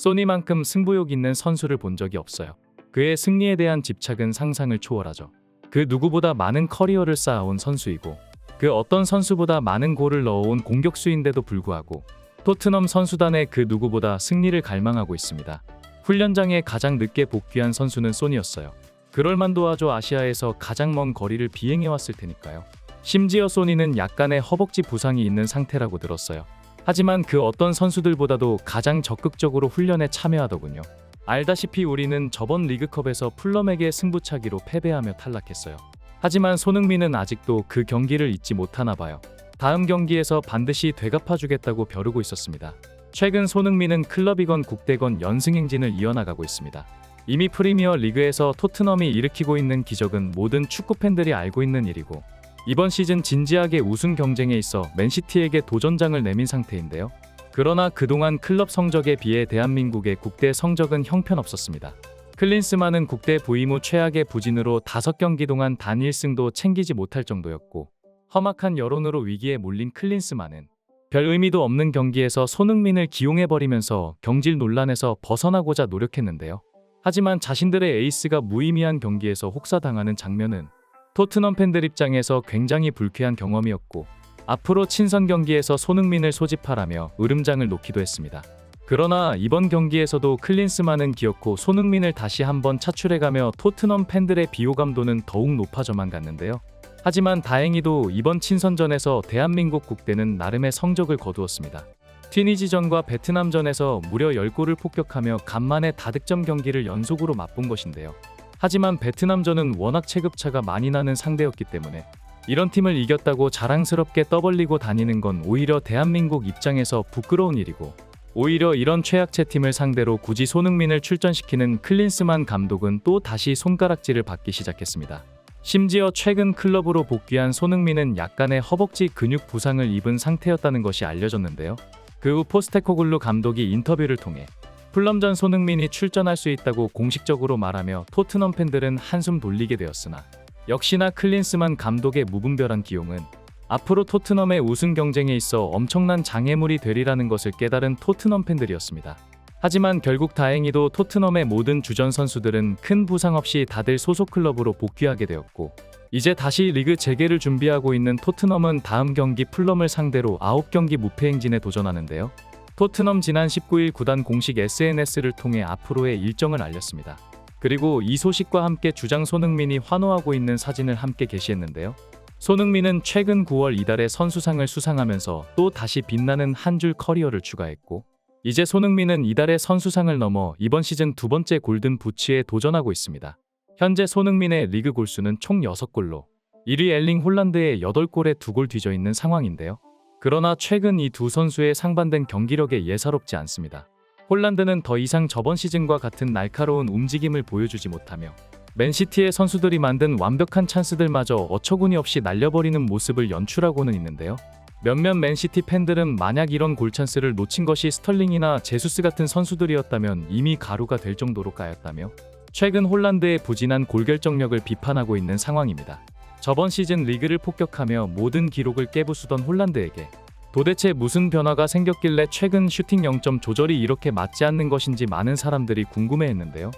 소니만큼 승부욕 있는 선수를 본 적이 없어요. 그의 승리에 대한 집착은 상상을 초월하죠. 그 누구보다 많은 커리어를 쌓아온 선수이고 그 어떤 선수보다 많은 골을 넣어온 공격수인데도 불구하고 토트넘 선수단의 그 누구보다 승리를 갈망하고 있습니다. 훈련장에 가장 늦게 복귀한 선수는 소니였어요. 그럴 만도 하죠 아시아에서 가장 먼 거리를 비행해 왔을 테니까요. 심지어 소니는 약간의 허벅지 부상이 있는 상태라고 들었어요. 하지만 그 어떤 선수들보다도 가장 적극적으로 훈련에 참여하더군요. 알다시피 우리는 저번 리그컵에서 풀럼에게 승부차기로 패배하며 탈락했어요. 하지만 손흥민은 아직도 그 경기를 잊지 못하나 봐요. 다음 경기에서 반드시 되갚아주겠다고 벼르고 있었습니다. 최근 손흥민은 클럽이건 국대건 연승 행진을 이어나가고 있습니다. 이미 프리미어 리그에서 토트넘이 일으키고 있는 기적은 모든 축구 팬들이 알고 있는 일이고 이번 시즌 진지하게 우승 경쟁에 있어 맨시티에게 도전장을 내민 상태인데요. 그러나 그동안 클럽 성적에 비해 대한민국의 국대 성적은 형편없었습니다. 클린스만은 국대 부임 후 최악의 부진으로 5경기 동안 단 1승도 챙기지 못할 정도였고 험악한 여론으로 위기에 몰린 클린스만은 별 의미도 없는 경기에서 손흥민을 기용해버리면서 경질 논란에서 벗어나고자 노력했는데요. 하지만 자신들의 에이스가 무의미한 경기에서 혹사당하는 장면은 토트넘 팬들 입장에서 굉장히 불쾌한 경험이었고 앞으로 친선 경기에서 손흥민을 소집하라며 으름장을 놓기도 했습니다. 그러나 이번 경기에서도 클린스만은 기어코 손흥민을 다시 한번 차출해가며 토트넘 팬들의 비호감도는 더욱 높아져만 갔는데요. 하지만 다행히도 이번 친선전에서 대한민국 국대는 나름의 성적을 거두었습니다. 튀니지전과 베트남전에서 무려 10골을 폭격하며 간만에 다득점 경기를 연속으로 맛본 것인데요. 하지만 베트남전은 워낙 체급차가 많이 나는 상대였기 때문에 이런 팀을 이겼다고 자랑스럽게 떠벌리고 다니는 건 오히려 대한민국 입장에서 부끄러운 일이고 오히려 이런 최약체 팀을 상대로 굳이 손흥민을 출전시키는 클린스만 감독은 또 다시 손가락질을 받기 시작했습니다. 심지어 최근 클럽으로 복귀한 손흥민은 약간의 허벅지 근육 부상을 입은 상태였다는 것이 알려졌는데요. 그 후 포스테코글루 감독이 인터뷰를 통해 풀럼전 손흥민이 출전할 수 있다고 공식적으로 말하며 토트넘 팬들은 한숨 돌리게 되었으나 역시나 클린스만 감독의 무분별한 기용은 앞으로 토트넘의 우승 경쟁에 있어 엄청난 장애물이 되리라는 것을 깨달은 토트넘 팬들이었습니다. 하지만 결국 다행히도 토트넘의 모든 주전 선수들은 큰 부상 없이 다들 소속 클럽으로 복귀하게 되었고 이제 다시 리그 재개를 준비하고 있는 토트넘은 다음 경기 풀럼을 상대로 9경기 무패 행진에 도전하는데요. 토트넘 지난 19일 구단 공식 SNS를 통해 앞으로의 일정을 알렸습니다. 그리고 이 소식과 함께 주장 손흥민이 환호하고 있는 사진을 함께 게시했는데요. 손흥민은 최근 9월 이달에 선수상을 수상하면서 또 다시 빛나는 한 줄 커리어를 추가했고 이제 손흥민은 이달의 선수상을 넘어 이번 시즌 두 번째 골든 부츠에 도전하고 있습니다. 현재 손흥민의 리그 골수는 총 6골로 1위 엘링 홀란드의 8골에 2골 뒤져 있는 상황인데요. 그러나 최근 이 두 선수의 상반된 경기력에 예사롭지 않습니다. 홀란드는 더 이상 저번 시즌과 같은 날카로운 움직임을 보여주지 못하며 맨시티의 선수들이 만든 완벽한 찬스들마저 어처구니 없이 날려버리는 모습을 연출하고는 있는데요. 몇몇 맨시티 팬들은 만약 이런 골찬스를 놓친 것이 스털링이나 제수스 같은 선수들이었다면 이미 가루가 될 정도로 까였다며 최근 홀란드의 부진한 골결정력을 비판하고 있는 상황입니다. 저번 시즌 리그를 폭격하며 모든 기록을 깨부수던 홀란드에게 도대체 무슨 변화가 생겼길래 최근 슈팅 0점 조절이 이렇게 맞지 않는 것인지 많은 사람들이 궁금해했는데요.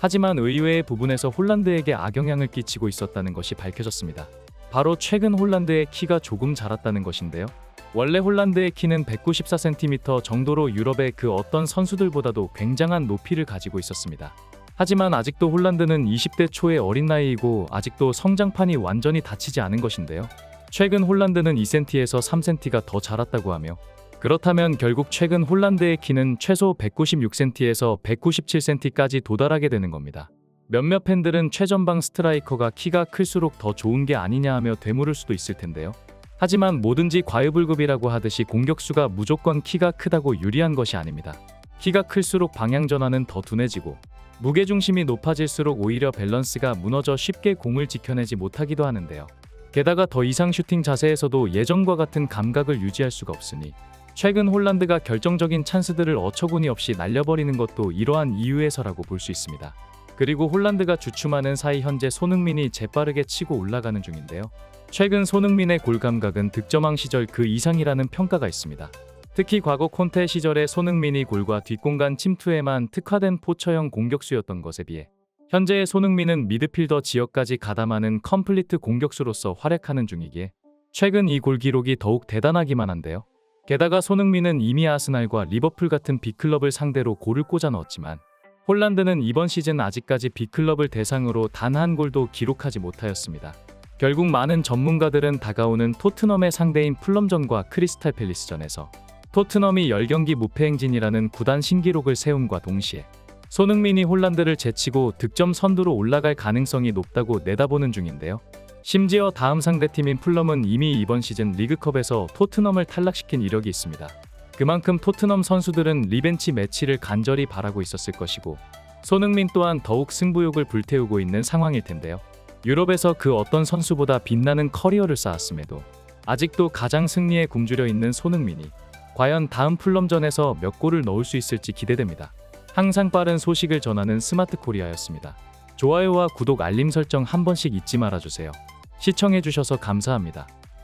하지만 의외의 부분에서 홀란드에게 악영향을 끼치고 있었다는 것이 밝혀졌습니다. 바로 최근 홀란드의 키가 조금 자랐다는 것인데요. 원래 홀란드의 키는 194cm 정도로 유럽의 그 어떤 선수들보다도 굉장한 높이를 가지고 있었습니다. 하지만 아직도 홀란드는 20대 초의 어린 나이이고 아직도 성장판이 완전히 닫히지 않은 것인데요. 최근 홀란드는 2cm에서 3cm가 더 자랐다고 하며 그렇다면 결국 최근 홀란드의 키는 최소 196cm에서 197cm까지 도달하게 되는 겁니다. 몇몇 팬들은 최전방 스트라이커가 키가 클수록 더 좋은 게 아니냐 하며 되물을 수도 있을 텐데요. 하지만 뭐든지 과유불급이라고 하듯이 공격수가 무조건 키가 크다고 유리한 것이 아닙니다. 키가 클수록 방향 전환은 더 둔해지고 무게중심이 높아질수록 오히려 밸런스가 무너져 쉽게 공을 지켜내지 못하기도 하는데요. 게다가 더 이상 슈팅 자세에서도 예전과 같은 감각을 유지할 수가 없으니 최근 홀란드가 결정적인 찬스들을 어처구니 없이 날려버리는 것도 이러한 이유에서라고 볼 수 있습니다. 그리고 홀란드가 주춤하는 사이 현재 손흥민이 재빠르게 치고 올라가는 중인데요. 최근 손흥민의 골 감각은 득점왕 시절 그 이상이라는 평가가 있습니다. 특히 과거 콘테 시절의 손흥민이 골과 뒷공간 침투에만 특화된 포처형 공격수였던 것에 비해 현재의 손흥민은 미드필더 지역까지 가담하는 컴플리트 공격수로서 활약하는 중이기에 최근 이 골 기록이 더욱 대단하기만 한데요. 게다가 손흥민은 이미 아스날과 리버풀 같은 빅클럽을 상대로 골을 꽂아 넣었지만 홀란드는 이번 시즌 아직까지 빅클럽을 대상으로 단 한 골도 기록하지 못하였습니다. 결국 많은 전문가들은 다가오는 토트넘의 상대인 플럼전과 크리스탈 팰리스전에서 토트넘이 10경기 무패 행진이라는 구단 신기록을 세움과 동시에 손흥민이 홀란드를 제치고 득점 선두로 올라갈 가능성이 높다고 내다보는 중인데요. 심지어 다음 상대팀인 플럼은 이미 이번 시즌 리그컵에서 토트넘을 탈락시킨 이력이 있습니다. 그만큼 토트넘 선수들은 리벤치 매치를 간절히 바라고 있었을 것이고 손흥민 또한 더욱 승부욕을 불태우고 있는 상황일 텐데요. 유럽에서 그 어떤 선수보다 빛나는 커리어를 쌓았음에도 아직도 가장 승리에 굶주려 있는 손흥민이 과연 다음 플럼전에서 몇 골을 넣을 수 있을지 기대됩니다. 항상 빠른 소식을 전하는 스마트 코리아였습니다. 좋아요와 구독 알림 설정 한 번씩 잊지 말아주세요. 시청해주셔서 감사합니다.